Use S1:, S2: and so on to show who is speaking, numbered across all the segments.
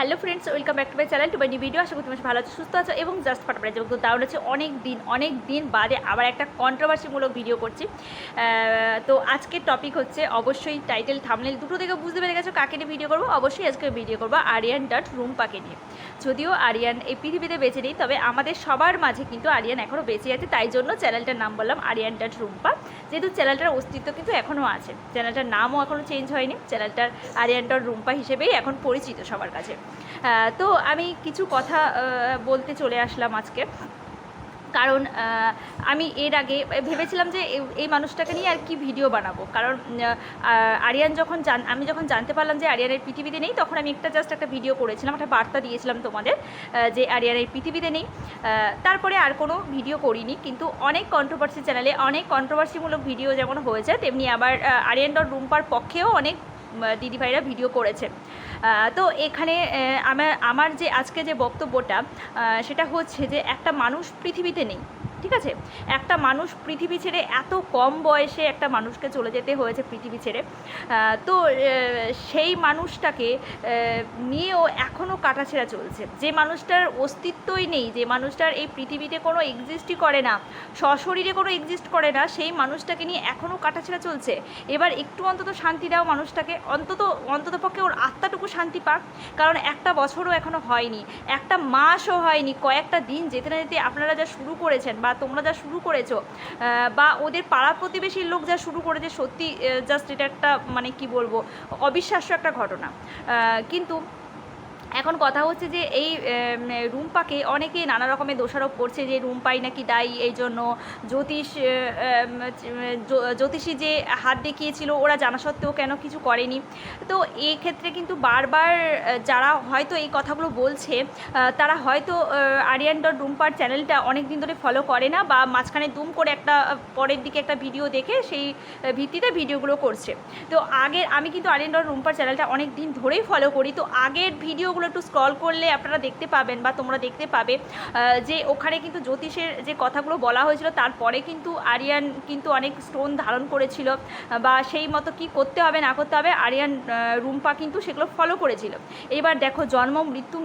S1: Hello friends, welcome back to my channel. To my video, আশা করি তোমার ভালো আছো, সুস্থ আছো এবং জাস্ট ফাটাফাটি যেমন দারুণ হচ্ছে অনেক দিন অনেক দিন বাদে আবার একটা কন্ট্রোভার্সিমূলক ভিডিও করছি। তো আজকের টপিক হচ্ছে অবশ্যই টাইটেল থামনেল দুটো থেকে বুঝতে পেরে গেছো কাকে নিয়ে ভিডিও করব। অবশ্যই আজকে ভিডিও করব আরিয়ান ডট রুমপাকে নিয়ে। যদিও আরিয়ান এই পৃথিবীতে বেঁচে নেই, তবে আমাদের সবার মাঝে কিন্তু আরিয়ান এখনও বেঁচে আছে, তাই জন্য চ্যানেলটার নাম বললাম আরিয়ান ডট রুম্পা যেহেতু চ্যানেলটার অস্তিত্ব কিন্তু এখনও আছে। চ্যানেলটার নামও এখনও চেঞ্জ হয়নি। চ্যানেলটার আরিয়ান্টর রুম্পা হিসেবেই এখন পরিচিত সবার কাছে। তো আমি কিছু কথা বলতে চলে আসলাম আজকে। কারণ আমি এর আগে ভেবেছিলাম যে এই- মানুষটাকে নিয়ে আর কি ভিডিও বানাবো। কারণ আরিয়ান যখন জান আমি যখন জানতে পারলাম যে আরিয়ানের পৃথিবীতে নেই, তখন আমি একটা জাস্ট একটা ভিডিও করেছিলাম, একটা বার্তা দিয়েছিলাম তোমাদের যে আরিয়ানের পৃথিবীতে নেই। তারপরে আর কোনো ভিডিও করিনি, কিন্তু অনেক কন্ট্রোভার্সি চ্যানেলে অনেক কন্ট্রোভার্সিমূলক ভিডিও যেমন হয়েছে, তেমনি আবার আরিয়ান ডট রুম্পার পক্ষেও অনেক দিদিভাইরা ভিডিও করেছে। তো এখানে আমার আমার যে আজকে যে বক্তব্যটা সেটা হচ্ছে যে একটা মানুষ পৃথিবীতে নেই। ঠিক আছে? একটা মানুষ পৃথিবী ছেড়ে এত কম বয়সে একটা মানুষকে চলে যেতে হয়েছে পৃথিবী ছেড়ে। তো সেই মানুষটাকে নিয়েও এখনও কাটাছেড়া চলছে। যে মানুষটার অস্তিত্বই নেই, যে মানুষটার এই পৃথিবীতে কোনো এক্সিস্টই করে না, সশরীরে কোনো এক্সিস্ট করে না, সেই মানুষটাকে নিয়ে এখনও কাটাছেড়া চলছে। এবার একটু অন্তত শান্তি দাও মানুষটাকে। অন্তত অন্তত পক্ষে ওর আত্মাটুকু শান্তি পাক। কারণ একটা বছরও এখনও হয়নি, একটা মাসও হয়নি, কয়েকটা দিন যেতে না যেতে আপনারা যা শুরু করেছেন বা তোমরা যা শুরু করেছ বা ওদের পাড়া প্রতিবেশীর লোক যা শুরু করেছে সত্যি জাস্ট এটা একটা মানে কি বলব, অবিশ্বাস্য একটা ঘটনা। কিন্তু এখন কথা হচ্ছে যে এই রুম্পাকে অনেকে নানা রকমের দোষারোপ করছে যে রুম্পাই নাকি দায়ী, এই জন্য জ্যোতিষ জ্যোতিষী যে হাত দেখিয়েছিল, ওরা জানা সত্ত্বেও কেন কিছু করেনি। তো এই ক্ষেত্রে কিন্তু বারবার যারা হয়তো এই কথাগুলো বলছে তারা হয়তো আরিয়ান ডট রুম্পার চ্যানেলটা অনেক দিন ধরে ফলো করে না বা মাঝখানে দুম করে একটা পরের দিকে একটা ভিডিও দেখে সেই ভিত্তিতে ভিডিওগুলো করছে। তো আগের আমি কিন্তু আরিয়ান ডট রুম্পার চ্যানেলটা অনেক দিন ধরেই ফলো করি। তো আগের ভিডিওগুলো একটু স্ক্রল করলে আপনারা দেখতে পাবেন বা তোমরা দেখতে পাবে যে ওখানে কিন্তু জ্যোতিষের যে কথাগুলো বলা হয়েছিল, তারপরে কিন্তু আরিয়ান কিন্তু অনেক স্টোন ধারণ করেছিল, বা সেই মতো কি করতে হবে, না করতে হবে, আরিয়ান রুম্পা কিন্তু সেগুলো ফলো করেছিল। এবার দেখো, জন্ম, মৃত্যু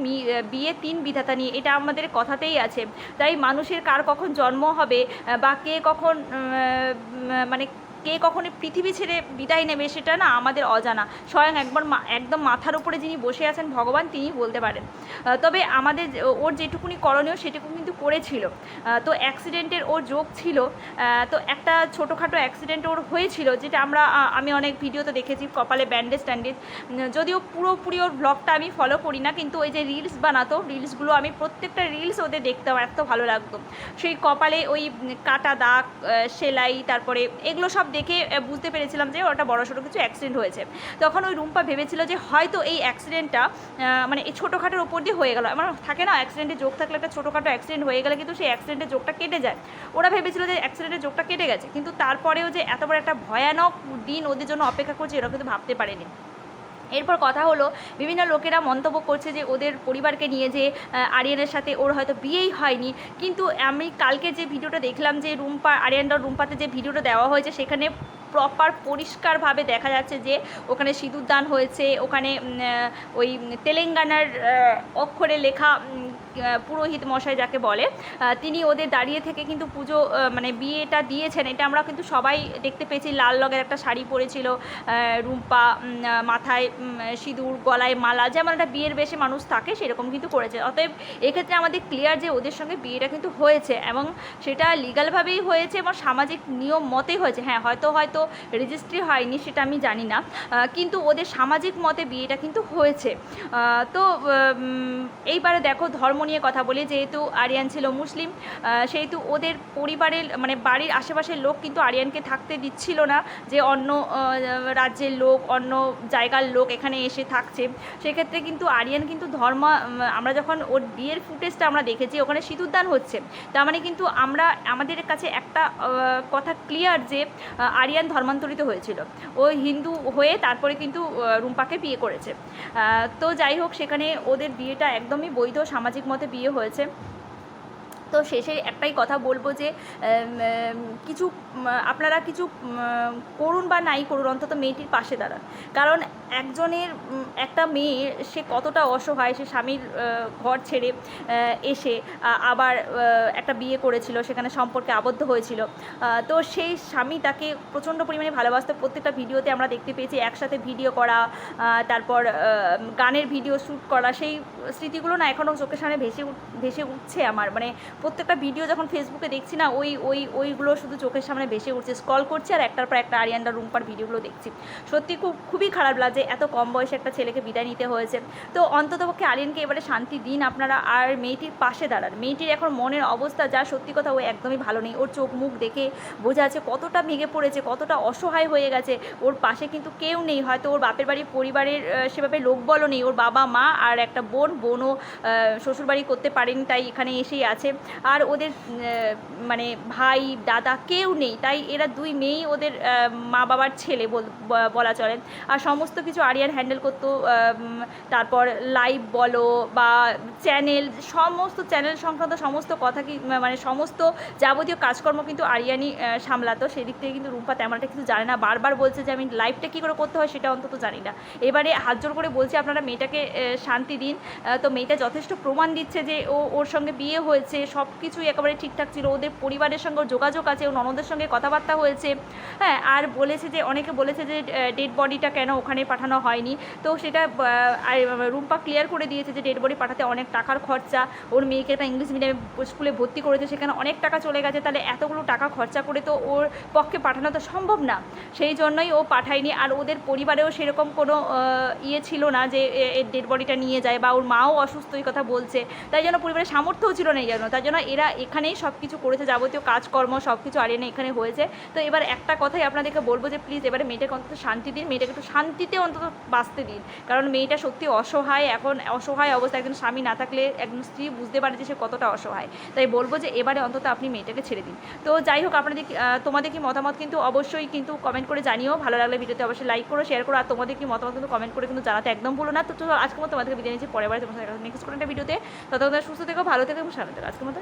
S1: বিয়ে, তিন বিধাতা নিয়ে, এটা আমাদের কথাতেই আছে। তাই মানুষের কার কখন জন্ম হবে বা কে কখন মানে কে কখন পৃথিবী ছেড়ে বিদায় নেবে সেটা না আমাদের অজানা। স্বয়ং একবার একদম মাথার উপরে যিনি বসে আছেন ভগবান তিনি বলতে পারেন। তবে আমাদের ওর যেটুকুনি করণীয় সেটুকু কিন্তু করেছিল। তো অ্যাক্সিডেন্টের ওর যোগ ছিল। তো একটা ছোটোখাটো অ্যাক্সিডেন্ট ওর হয়েছিল, যেটা আমরা আমি অনেক ভিডিওতে দেখেছি, কপালে ব্যান্ডেজ ট্যান্ডেজ। যদিও পুরোপুরি ওর ব্লগটা আমি ফলো করি না, কিন্তু ওই যে রিলস বানাতো রিলসগুলো আমি প্রত্যেকটা রিলস ওদের দেখতাম, এত ভালো লাগতো। সেই কপালে ওই কাটা দাগ সেলাই, তারপরে এগুলো সব দেখে বুঝতে পেরেছিলাম যে ওটা বড়সড় কিছু অ্যাক্সিডেন্ট হয়েছে। তখন ওই রুম্পা ভেবেছিল যে হয়তো এই অ্যাক্সিডেন্টটা মানে এই ছোটোখাটোর ওপর দিয়ে হয়ে গেল। আমার থাকে না অ্যাক্সিডেন্টে যোগ থাকলে একটা ছোটোখাটো অ্যাক্সিডেন্ট হয়ে গেলে কিন্তু সেই অ্যাক্সিডেন্টের যোগটা কেটে যায়। ওরা ভেবেছিল যে অ্যাক্সিডেন্টের যোগটা কেটে গেছে, কিন্তু তারপরেও যে এত বড় একটা ভয়ানক দিন ওদের জন্য অপেক্ষা করছে, এরা কিন্তু ভাবতে পারেনি। এরপর কথা হলো, বিভিন্ন লোকেরা মন্তব্য করছে যে ওদের পরিবারকে নিয়ে যে আরিয়ানের সাথে ওর হয়তো বিয়েই হয়নি। কিন্তু আমি কালকে যে ভিডিওটা দেখলাম যে রুম্পা আরিয়ানডর রুম্পাতে যে ভিডিওটা দেওয়া হয়েছে, সেখানে প্রপার পরিষ্কারভাবে দেখা যাচ্ছে যে, ওখানে সিঁদুর দান হয়েছে, ওখানে ওই তেলেঙ্গানার অক্ষরে লেখা পুরোহিত মশাই যাকে বলে তিনি ওদের দাঁড়িয়ে থেকে কিন্তু পুজো মানে বিয়েটা দিয়েছেন। এটা আমরা কিন্তু সবাই দেখতে পেয়েছি। লাল রঙের একটা শাড়ি পরেছিল রুম্পা মাথায় সিঁদুর, গলায় মালা, যেমন একটা বিয়ের বেশে মানুষ থাকে, সেরকম কিন্তু করেছে। অতএব এক্ষেত্রে আমাদের ক্লিয়ার যে ওদের সঙ্গে বিয়েটা কিন্তু হয়েছে এবং সেটা লিগালভাবেই হয়েছে এবং সামাজিক নিয়ম মতেই হয়েছে। হ্যাঁ হয়তো হয়তো রেজিস্ট্রি হয়নি সেটা আমি জানি না কিন্তু ওদের সামাজিক মতে বিয়েটা কিন্তু হয়েছে। তো এইবারে দেখো ধর্ম নিয়ে কথা বলি। যেহেতু আরিয়ান ছিল মুসলিম সেহেতু ওদের পরিবারের মানে বাড়ির আশেপাশের লোক কিন্তু আরিয়ানকে থাকতে দিচ্ছিল না যে অন্য রাজ্যের লোক, অন্য জায়গার লোক এখানে এসে থাকছে। সেক্ষেত্রে কিন্তু আরিয়ান কিন্তু ধর্ম আমরা যখন ওর বিয়ের ফুটেজটা আমরা দেখেছি, ওখানে সিঁদুরদান হচ্ছে। তার মানে কিন্তু আমরা, আমাদের কাছে একটা কথা ক্লিয়ার যে আরিয়ান ধর্মান্তরিত হয়েছিল। ও হিন্দু হয়ে তারপরে কিন্তু রুম্পাকে বিয়ে করেছে। তো যাই হোক, সেখানে ওদের বিয়েটা একদমই বৈধ সামাজিক মতে বিয়ে হয়েছে। তো শেষে একটাই কথা বলব যে কিছু আপনারা কিছু করুন বা নাই করুন, অন্তত মেয়েটির পাশে দাঁড়ান। কারণ একজনের একটা মেয়ে, সে কতটা অসহায়, সে স্বামীর ঘর ছেড়ে এসে আবার একটা বিয়ে করেছিল, সেখানে সম্পর্কে আবদ্ধ হয়েছিল। তো সেই স্বামী তাকে প্রচণ্ড পরিমাণে ভালোবাসতো। প্রত্যেকটা ভিডিওতে আমরা দেখতে পেয়েছি, একসাথে ভিডিও করা তারপর গানের ভিডিও শ্যুট করা, সেই স্মৃতিগুলো না এখনও চোখের সামনে ভেসে ভেসে উঠছে আমার। মানে প্রত্যেকটা ভিডিও যখন ফেসবুকে দেখছি না, ওই ওই, ওইগুলো শুধু চোখের সামনে ভেসে উঠছে। স্কল করছি আর একটার পর একটা আরিয়ানটা রুম্পার ভিডিওগুলো দেখছি। সত্যি খুব, খুবই খারাপ লাগছে এত কম বয়সে একটা ছেলেকে বিদায় নিতে হয়েছে। তো অন্ততপক্ষে আরিয়ানকে এবারে শান্তি দিন আপনারা আর মেয়েটির পাশে দাঁড়ান। মেয়েটির এখন মনের অবস্থা যা, সত্যি কথা ও একদমই ভালো নেই। ওর চোখ মুখ দেখে বোঝা আছে কতটা ভেঙে পড়েছে, কতটা অসহায় হয়ে গেছে। ওর পাশে কিন্তু কেউ নেই। হয়তো ওর বাপের বাড়ির পরিবারের সেভাবে লোকবলও নেই। ওর বাবা মা আর একটা বোন বোনও শ্বশুরবাড়ি করতে পারেনি, তাই এখানে এসেই আছে। আর ওদের মানে ভাই, দাদা কেউ নেই, তাই এরা দুই মেয়েই ওদের মা বাবার ছেলে বল- চলে। আর সমস্ত কিছু আরিয়ান হ্যান্ডেল করতো তারপর লাইভ বলো বা চ্যানেল, সমস্ত চ্যানেল সংক্রান্ত সমস্ত কথা কি মানে সমস্ত যাবতীয় কাজকর্ম কিন্তু আরিয়ানি সামলাতো। সেদিক থেকে কিন্তু রুম্পা তেমন একটা কিছু জানে না। বারবার বলছে যে, আমি লাইভটা কী করে করতে হয় সেটা অন্তত জানি না। এবারে হাত জোর করে বলছি, আপনারা মেয়েটাকে শান্তি দিন। তো মেয়েটা যথেষ্ট প্রমাণ দিচ্ছে যে ও ওর সঙ্গে বিয়ে হয়েছে সব কিছুই একেবারে ঠিকঠাক ছিল। ওদের পরিবারের সঙ্গে যোগাযোগ আছে, ও ননদের সঙ্গে কথাবার্তা হয়েছে। হ্যাঁ আর বলেছে যে, অনেকে বলেছে যে ডেড বডিটা কেন ওখানে পাঠানো হয়নি। তো সেটা রুম্পা ক্লিয়ার করে দিয়েছে যে ডেড বডি পাঠাতে অনেক টাকার খরচা। ওর মেয়েকে একটা ইংলিশ মিডিয়ামে স্কুলে ভর্তি করেছে, সেখানে অনেক টাকা চলে গেছে। তাহলে এতগুলো টাকা খরচা করে তো ওর পক্ষে পাঠানো তো সম্ভব না। সেই জন্যই ও পাঠায়নি। আর ওদের পরিবারেও সেরকম কোনো ইয়ে ছিল না যে ডেড বডিটা নিয়ে যায় বা ওর মাও অসুস্থ এই কথা বলছে। তাই জন্য পরিবারের সামর্থ্যও ছিল না এই জন্য তাই জন্য এরা এখানেই সব কিছু করেছে, যাবতীয় কাজকর্ম সব কিছু আরিয়ানা এখানে হয়েছে। তো এবার একটা কথাই আপনাদেরকে বলব যে প্লিজ এবারে মেয়েটাকে অন্তত শান্তি দিন, মেয়েটাকে একটু শান্তিতে অন্তত বাঁচতে দিন। কারণ মেয়েটা সত্যি অসহায়, এখন অসহায় অবস্থা একজন স্বামী না থাকলে একজন স্ত্রী বুঝতে পারে যে সে কতটা অসহায়। তাই বলব যে, এবারে অন্তত আপনি মেয়েটাকে ছেড়ে দিন। তো যাই হোক, আপনাদের তোমাদের কি মতামত কিন্তু অবশ্যই কিন্তু কমেন্ট করে জানিও। ভালো লাগলে ভিডিওতে অবশ্যই লাইক করো শেয়ার করো, আর তোমাদের কি মতামত কিন্তু কমেন্ট করে কিন্তু জানাতে একদম ভুলো না। তো আজকে মতো তোমাদেরকে বিদায় নিচ্ছি, পরের তোমার সাথে নেক্সট কোনো একটা ভিডিওতে ততক্ষণ সুস্থ থেকো, ভালো থেকো এবং সামনে থেকো। আজকের মতো